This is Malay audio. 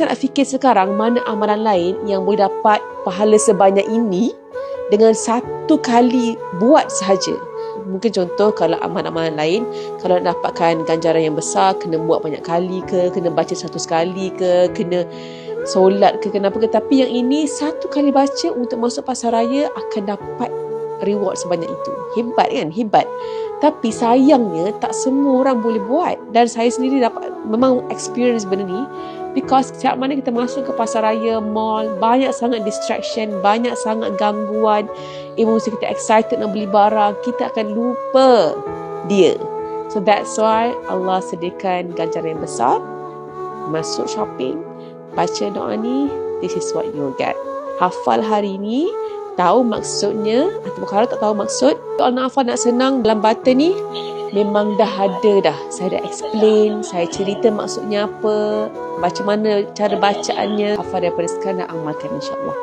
saya nak fikir sekarang mana amalan lain yang boleh dapat pahala sebanyak ini dengan satu kali buat sahaja. Mungkin contoh kalau amalan-amalan lain, kalau nak dapatkan ganjaran yang besar, kena buat banyak kali ke, kena baca satu sekali ke, kena solat ke, kenapa ke. Tapi yang ini, satu kali baca untuk masuk pasaraya akan dapat reward sebanyak itu. Hebat kan? Hebat. Tapi sayangnya tak semua orang boleh buat dan saya sendiri dapat memang experience benda ni because setiap mana kita masuk ke pasaraya, mall, banyak sangat distraction, banyak sangat gangguan, emosi kita excited nak beli barang, kita akan lupa dia. So that's why Allah sediakan ganjaran yang besar. Masuk shopping, baca doa ni, this is what you get. Hafal hari ni, tahu maksudnya atau kalau tak tahu maksud kalau nak hafal nak senang dalam button ni memang dah ada dah. Saya dah explain saya cerita maksudnya apa macam mana cara bacaannya. Hafal daripada sekarang dan amalkan insyaAllah